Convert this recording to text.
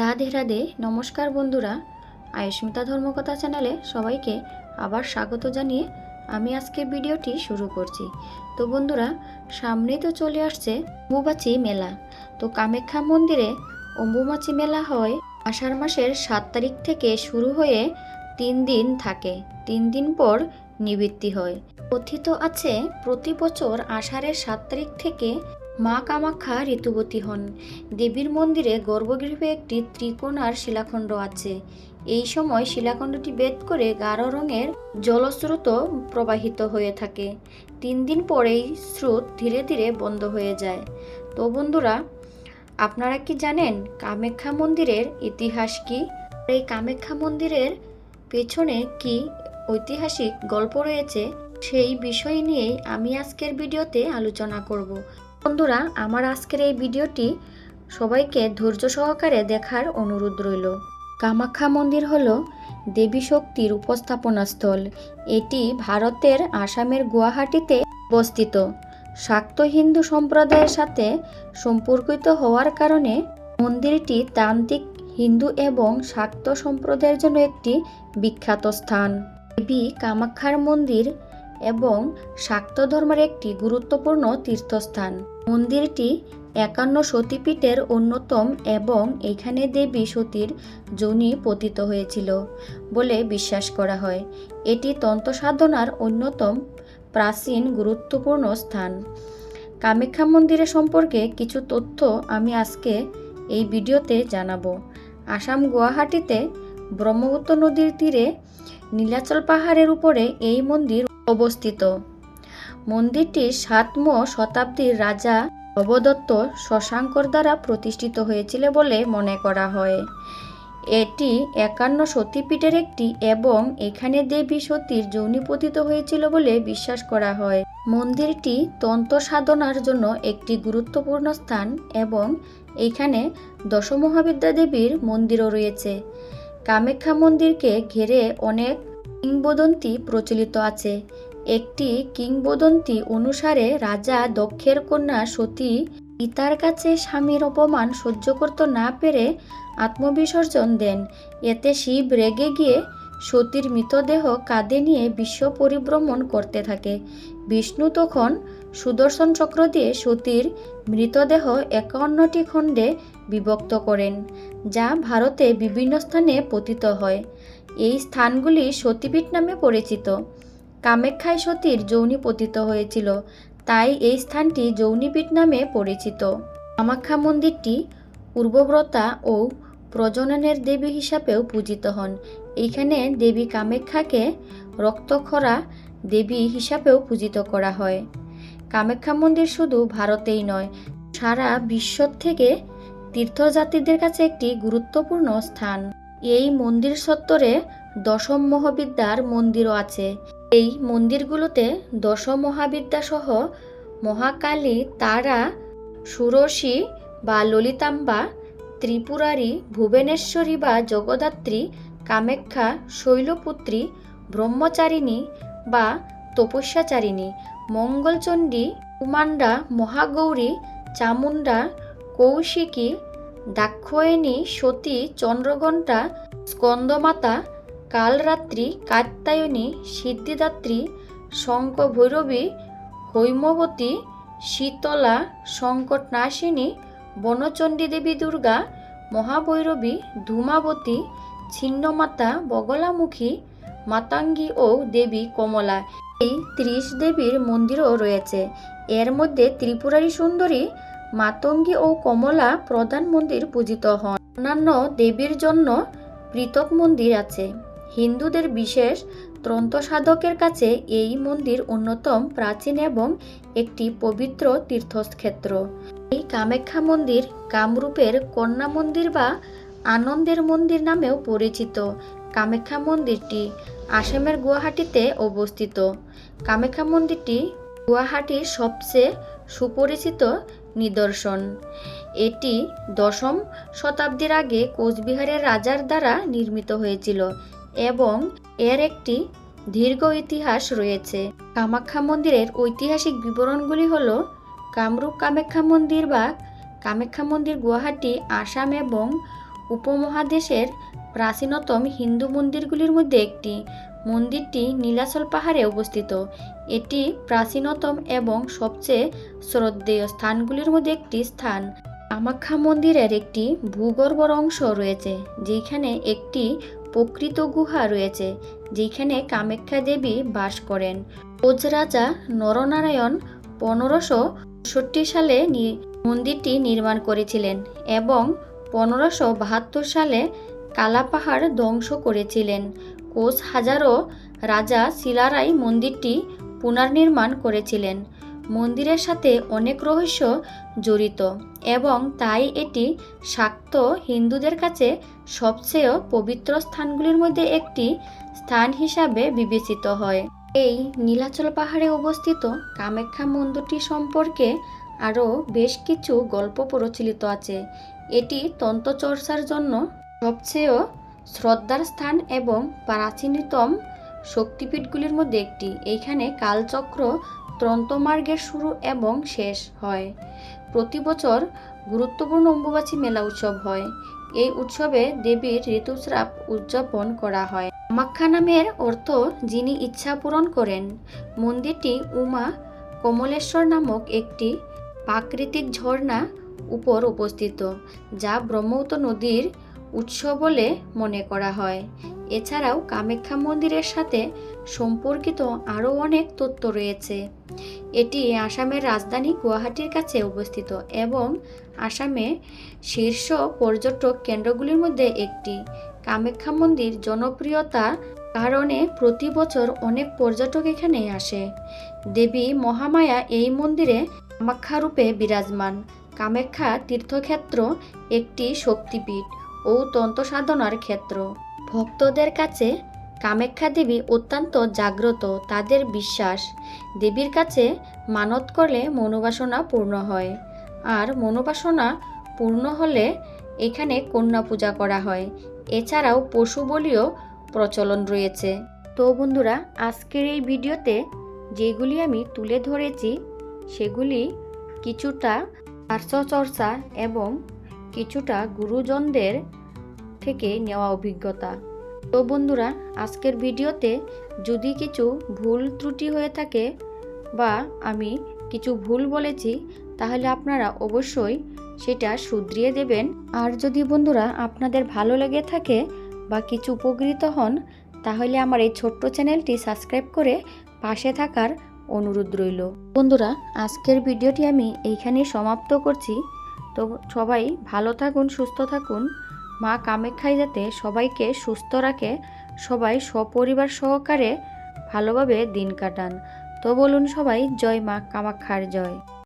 রাধে রাধে, নমস্কার বন্ধুরা। আয়ুষ্মিতা ধর্মকথা চ্যানেলে সবাইকে আবার স্বাগত জানিয়ে আমি আজকের ভিডিওটি শুরু করছি। তো বন্ধুরা, সামনেই তো চলে আসছে অম্বুবাচী মেলা। তো কামাখ্যা মন্দিরে অম্বুবাচী মেলা হয় আষাঢ় মাসের সাত তারিখ থেকে শুরু হয়ে তিন দিন থাকে। তিন দিন পর নিবৃত্তি হয়। কথিত আছে, প্রতি বছর আষাঢ়ের সাত তারিখ থেকে মা কামাখ্যা ঋতুবতী হন। দেবীর মন্দিরে গর্ভগৃহে একটি ত্রিকোণার শিলাখণ্ড আছে। এই সময় শিলাখণ্ডটি বেদ করে গাঢ় রঙের জলস্রোত প্রবাহিত হয়ে থাকে। তিন দিন পরেই স্রোত ধীরে ধীরে বন্ধ হয়ে যায়। তো বন্ধুরা, আপনারা কি জানেন কামাখ্যা মন্দিরের ইতিহাস কি? এই কামাখ্যা মন্দিরের পেছনে কি ঐতিহাসিক গল্প রয়েছে? সেই বিষয় নিয়েই আমি আজকের ভিডিওতে আলোচনা করব। বন্ধুরা, আমার আজকের এই ভিডিওটি সবাইকে ধৈর্য সহকারে দেখার অনুরোধ রইল। কামাখ্যা মন্দির হল দেবী শক্তির উপস্থাপনা স্থল এটি ভারতের আসামের গুয়াহাটিতে অবস্থিত। শাক্ত হিন্দু সম্প্রদায়ের সাথে সম্পর্কিত হওয়ার কারণে মন্দিরটি তান্ত্রিক, হিন্দু এবং শাক্ত সম্প্রদায়ের জন্য একটি বিখ্যাত স্থান। দেবী কামাখ্যার মন্দির এবং শাক্ত ধর্মের একটি গুরুত্বপূর্ণ তীর্থস্থান। মন্দিরটি একান্ন সতীপীঠের অন্যতম এবং এখানে দেবী সতীর যোনি পতিত হয়েছিল বলে বিশ্বাস করা হয়। এটি তন্ত্র সাধনার অন্যতম প্রাচীন গুরুত্বপূর্ণ স্থান। কামাখ্যা মন্দিরের সম্পর্কে কিছু তথ্য আমি আজকে এই ভিডিওতে জানাব। আসাম গুয়াহাটিতে ব্রহ্মপুত্র নদীর তীরে নীলাচল পাহাড়ের উপরে এই মন্দির অবস্থিত। মন্দিরটি সাতম শতাব্দীর রাজা অবদত্ত শশাঙ্কর দ্বারা প্রতিষ্ঠিত হয়েছিল বলে মনে করা হয়। এটি একান্ন সতীপীঠের একটি এবং এখানে দেবী সতীর যৌনিপতিত হয়েছিল বলে বিশ্বাস করা হয়। মন্দিরটি তন্ত্র সাধনার জন্য একটি গুরুত্বপূর্ণ স্থান এবং এখানে দশমহাবিদ্যা দেবীর মন্দিরও রয়েছে। কামাখ্যা মন্দিরকে ঘিরে অনেক কিংবদন্তি প্রচলিত আছে। একটি কিংবদন্তি অনুসারে রাজা দক্ষের কন্যা সতী পিতার কাছে স্বামীর অপমান সহ্য করতে না পেরে আত্মবিসর্জন দেন। এতে শিব রেগে গিয়ে সতীর মৃতদেহ কাঁধে নিয়ে বিশ্ব পরিভ্রমণ করতে থাকে। বিষ্ণু তখন সুদর্শন চক্র দিয়ে সতীর মৃতদেহ একান্নটি খণ্ডে বিভক্ত করেন, যা ভারতে বিভিন্ন স্থানে পতিত হয়। এই স্থানগুলি সতীপীঠ নামে পরিচিত। কামাখ্যায় সতীর যৌনি পতিত হয়েছিল, তাই এই স্থানটি যৌনিপীঠ নামে পরিচিত। কামাখ্যা মন্দিরটি পূর্বব্রতা ও প্রজননের দেবী হিসাবেও পূজিত হন। এইখানে দেবী কামাখ্যাকে রক্তখরা দেবী হিসাবেও পূজিত করা হয়। কামাখ্যা মন্দির শুধু ভারতেই নয়, সারা বিশ্ব থেকে তীর্থযাত্রীদের কাছে একটি গুরুত্বপূর্ণ স্থান। এই মন্দির সত্তরে দশম মহাবিদ্যার মন্দিরও আছে। এই মন্দিরগুলোতে দশম মহাবিদ্যা সহ মহাকালী তারা, সুরসী বা ললিতাম্বা, ত্রিপুরারী ভুবনেশ্বরী বা জগদ্ধাত্রী, কামাখ্যা, শৈলপুত্রী, ব্রহ্মচারিণী বা তপস্যাচারিণী, মঙ্গলচণ্ডী কুমান্ডা মহাগৌরী, চামুণ্ডা, কৌশিকী দাক্ষয়ণী সতী চন্দ্রঘণ্টা, স্কন্দমাতা, কালরাত্রি, কাত্যায়নী, সিদ্ধিদাত্রী শঙ্খ ভৈরবী হৈমবতী, শীতলা, সংকটনাশিনী বনচণ্ডী দেবী দুর্গা, মহাভৈরবী, ধূমাবতী, ছিন্নমাতা, বগলামুখী, মাতাঙ্গী ও দেবী কমলা। এই ত্রিশ দেবীর মন্দিরও রয়েছে। এর মধ্যে ত্রিপুরারি সুন্দরী মাতঙ্গী ও কমলা প্রধান মন্দির পূজিত হন। অন্যান্য দেবীর জন্য পৃথক মন্দির আছে। হিন্দুদের বিশেষ তন্ত্র সাধকের কাছে এই মন্দির অন্যতম প্রাচীন এবং একটি পবিত্র তীর্থক্ষেত্র। এই কামাখ্যা মন্দির কামরূপের কন্যা মন্দির বা আনন্দের মন্দির নামেও পরিচিত। কামাখ্যা মন্দিরটি আসামের গুয়াহাটিতে অবস্থিত। কামাখ্যা মন্দিরটি গুয়াহাটির সবচেয়ে সুপরিচিত নিদর্শন। এটি দশম শতাব্দীর আগে কোচবিহারের রাজার দ্বারা নির্মিত হয়েছিল এবং এর একটি দীর্ঘ ইতিহাস রয়েছে। কামাখ্যা মন্দিরের ঐতিহাসিক বিবরণগুলি হল কামরূপ কামাখ্যা মন্দির বা কামাখ্যা মন্দির গুয়াহাটি, আসাম এবং উপমহাদেশের প্রাচীনতম হিন্দু মন্দিরগুলির মধ্যে একটি। মন্দিরটি নীলাচল পাহাড়ে অবস্থিত। এটি প্রাচীনতম এবং সবচেয়ে শ্রদ্ধেয় স্থানগুলির মধ্যে একটি স্থান। কামাখ্যা মন্দিরের একটি ভূগর্ভর অংশ রয়েছে, যেখানে একটি প্রকৃত গুহা রয়েছে, যেখানে কামাখ্যা দেবী বাস করেন। কোচ রাজা নরনারায়ণ পনেরোশো ষষ্ঠি সালে মন্দিরটি নির্মাণ করেছিলেন এবং পনেরোশো বাহাত্তর সালে কালাপাহাড় ধ্বংস করেছিলেন। কোচ হাজারো রাজা শিলারাই মন্দিরটি পুনর্নির্মাণ করেছিলেন। মন্দিরের সাথে অনেক রহস্য জড়িত এবং তাই এটি শাক্ত হিন্দুদের কাছে সবচেয়ে পবিত্র স্থানগুলির মধ্যে একটি স্থান হিসাবে বিবেচিত হয়। এই নীলাচল পাহাড়ে অবস্থিত কামাখ্যা মন্দিরটি সম্পর্কে আরও বেশ কিছু গল্প প্রচলিত আছে। এটি তন্ত্রচর্চার জন্য সবচেয়ে শ্রদ্ধার স্থান এবং প্রাচীনতম শক্তিপীঠগুলির মধ্যে একটি। এইখানে কালচক্র ত্রন্তমার্গের শুরু এবং শেষ হয়। প্রতি বছর গুরুত্বপূর্ণ অম্বুবাচী মেলা উৎসব হয়। এই উৎসবে দেবীর ঋতুস্রাব উদযাপন করা হয়। কামাখ্যা নামের অর্থ যিনি ইচ্ছা পূরণ করেন। মন্দিরটি উমা কমলেশ্বর নামক একটি প্রাকৃতিক ঝর্ণা উপর অবস্থিত, যা ব্রহ্মপুত্র নদীর উৎস বলে মনে করা হয়। এছাড়াও কামাখ্যা মন্দিরের সাথে সম্পর্কিত আরও অনেক তথ্য রয়েছে। এটি আসামের রাজধানী গুয়াহাটির কাছে অবস্থিত এবং আসামে শীর্ষ পর্যটক কেন্দ্রগুলির মধ্যে একটি। কামাখ্যা মন্দির জনপ্রিয়তা কারণে প্রতি বছর অনেক পর্যটক এখানে আসে। দেবী মহামায়া এই মন্দিরে কামাখ্যা রূপে বিরাজমান। কামাখ্যা তীর্থক্ষেত্র একটি শক্তিপীঠ। ও তন্ত্র সাধনার ক্ষেত্র। ভক্তদের কাছে কামাখ্যা দেবী অত্যন্ত জাগ্রত, তাদের বিশ্বাস। দেবীর কাছে মানত করলে মনোবাসনা পূর্ণ হয়। আর মনোবাসনা পূর্ণ হলে এখানে কন্যা পূজা করা হয়। এছাড়াও পশু বলিও প্রচলন রয়েছে। তো বন্ধুরা, আজকের এই ভিডিওতে যেগুলি আমি তুলে ধরেছি, সেগুলি কিছুটা চর্চা এবং কিছুটা গুরুজনদের থেকে নেওয়া অভিজ্ঞতা। তো বন্ধুরা, আজকের ভিডিওতে যদি কিছু ভুল ত্রুটি হয়ে থাকে বা আমি কিছু ভুল বলেছি, তাহলে আপনারা অবশ্যই সেটা শুধরিয়ে দেবেন। আর যদি বন্ধুরা আপনাদের ভালো লেগে থাকে বা কিছু উপকৃত হন, তাহলে আমার এই ছোট্ট চ্যানেলটি সাবস্ক্রাইব করে পাশে থাকার অনুরোধ রইল। বন্ধুরা, আজকের ভিডিওটি আমি এইখানেই সমাপ্ত করছি। তো সবাই ভালো থাকুন, সুস্থ থাকুন। মা কামাখ্যায় যাতে সবাইকে সুস্থ রাখে, সবাই সপরিবার সহকারে ভালোভাবে দিন কাটান। তো বলুন সবাই, জয় মা কামাখ্যার জয়।